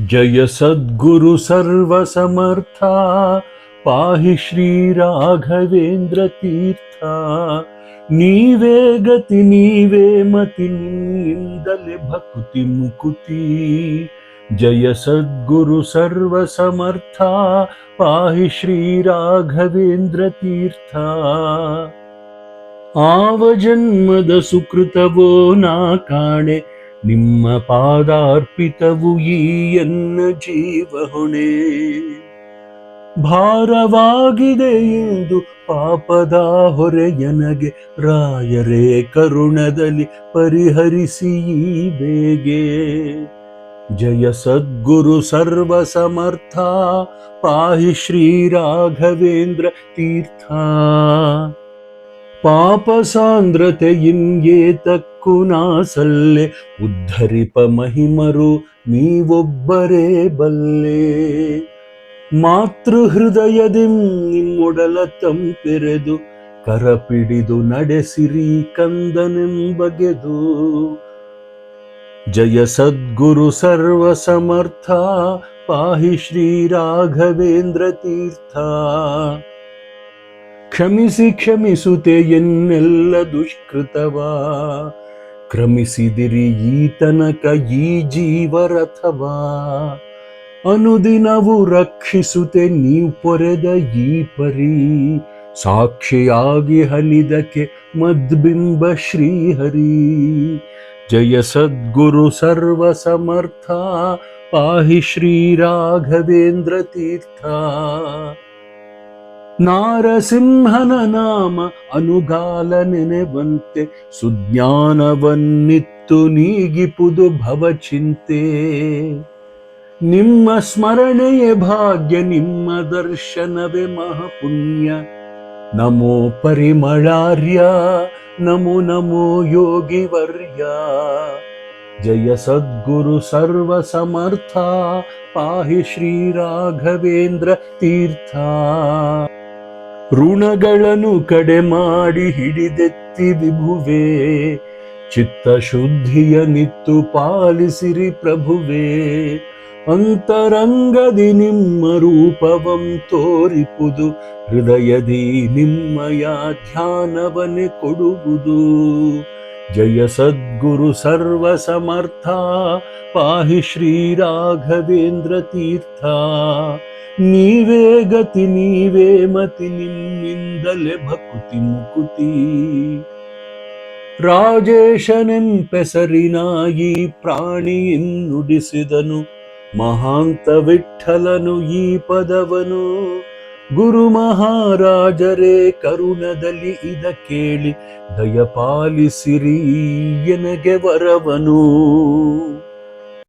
जय सद्गुरु सर्वसमर्था पाहि श्रीराघवेन्द्रतीर्था నీవే గతి నీవే మతి నిందలి భక్తి ముకుతి. జయ సద్గురు సర్వసమర్థ పాహి శ్రీరాఘవేంద్ర తీర్థ. ఆవ సుకృతవో నా కాణే ನಿಮ್ಮ ಪಾದಾರ್ಪಿತವು ಈ ಎನ್ನ ಜೀವ ಹೊಣೆ. ಭಾರವಾಗಿದೆ ಎಂದು ಪಾಪದ ಹೊರೆಯನಗೆ ರಾಯರೇ ಕರುಣದಲ್ಲಿ ಪರಿಹರಿಸಿ ಬೇಗೆ. ಜಯ ಸದ್ಗುರು ಸರ್ವ ಸಮರ್ಥ ಪಾಹಿ ಶ್ರೀ ರಾಘವೇಂದ್ರ ತೀರ್ಥ. ಪಾಪ ಸಾಂದ್ರತೆಯಿಂಗೇತಕ್ಕೂ ನಾಸಲ್ಲೆ. ಉದ್ಧರಿಪ ಮಹಿಮರು, ನೀವೊಬ್ಬರೇ ಬಲ್ಲೆ. ಮಾತೃ ಹೃದಯದಿಂ ನಿಮ್ಮೊಡಲ ತಂಪೆರೆದು, ಕರಪಿಡಿದು ನಡೆಸಿರಿ ಕಂದನೆಂಬಗೆದು. ಜಯ ಸದ್ಗುರು ಸರ್ವ ಸಮರ್ಥ ಪಾಹಿ ಶ್ರೀ ರಾಘವೇಂದ್ರ ತೀರ್ಥ. ಕ್ಷಮಿಸಿ ಕ್ಷಮಿಸುತ್ತೆ ಎನ್ನೆಲ್ಲ ದುಷ್ಕೃತವಾ? ಕ್ರಮಿಸಿದಿರಿ ಈ ತನಕ ಈ ಜೀವರಥವಾ? ಅನುದಿನವು ರಕ್ಷಿಸುತ್ತೆ ನೀವು ಪೊರೆದ ಈ ಪರಿ. ಸಾಕ್ಷಿಯಾಗಿ ಹಲಿದಕ್ಕೆ ಮದ್ಬಿಂಬ ಶ್ರೀಹರಿ. ಜಯ ಸದ್ಗುರು ಸರ್ವ ಸಮರ್ಥ, ಪಾಹಿ ಶ್ರೀ ರಾಘವೇಂದ್ರ ತೀರ್ಥ. ನಾರಸಿಂಹನ ನಾಮ ಅನುಗಾಲ ನೆನೆವಂತೆ, ಸುಜ್ಞಾನವನ್ನಿತ್ತು ನೀಗಿಪುದು ಭವಚಿಂತೆ. ನಿಮ್ಮ ಸ್ಮರಣೆಯೇ ಭಾಗ್ಯ, ನಿಮ್ಮ ದರ್ಶನವೇ ಮಹಾಪುಣ್ಯ. ನಮೋ ಪರಿಮಳಾರ್ಯ, ನಮೋ ನಮೋ ಯೋಗಿ ವರ್ಯ ಜಯ ಸದ್ಗುರು ಸರ್ವ ಸಮರ್ಥ ಪಾಹಿ ಶ್ರೀ ರಾಘವೇಂದ್ರ ತೀರ್ಥ. ಋಣಗಳನ್ನು ಕಡೆ ಮಾಡಿ ಹಿಡಿದೆತ್ತಿ ವಿಭುವೆ. ಚಿತ್ತ ಶುದ್ಧಿಯ ನಿತ್ತು ಪಾಲಿಸಿರಿ ಪ್ರಭುವೇ. ಅಂತರಂಗದಿ ನಿಮ್ಮ ರೂಪವಂ ತೋರಿಪುದು, ಹೃದಯದಿ ನಿಮ್ಮಯ ಧ್ಯಾನವನೆ ಕೊಡುವುದು. ಜಯ ಸದ್ಗುರು ಸರ್ವ ಸಮರ್ಥ ಪಾಹಿ ಶ್ರೀ ರಾಘವೇಂದ್ರ ತೀರ್ಥ. ನೀವೇ ಗತಿ, ನೀವೇ ಮತಿ, ನಿಮ್ಮಿಂದಲೇ ಭಕುತಿ ಮುಕುತಿ. ರಾಜೇಶನೆಂಪೆಸರಿನಾಗಿ ಪ್ರಾಣಿಯನ್ನುಡಿಸಿದನು ಮಹಾಂತ ವಿಠಲನು ಈ ಪದವನು. ಗುರು ಮಹಾರಾಜರೇ, ಕರುಣದಲ್ಲಿ ಇದ ಕೇಳಿ ದಯಪಾಲಿಸಿರಿ, ಎನಗೆ ವರವನು.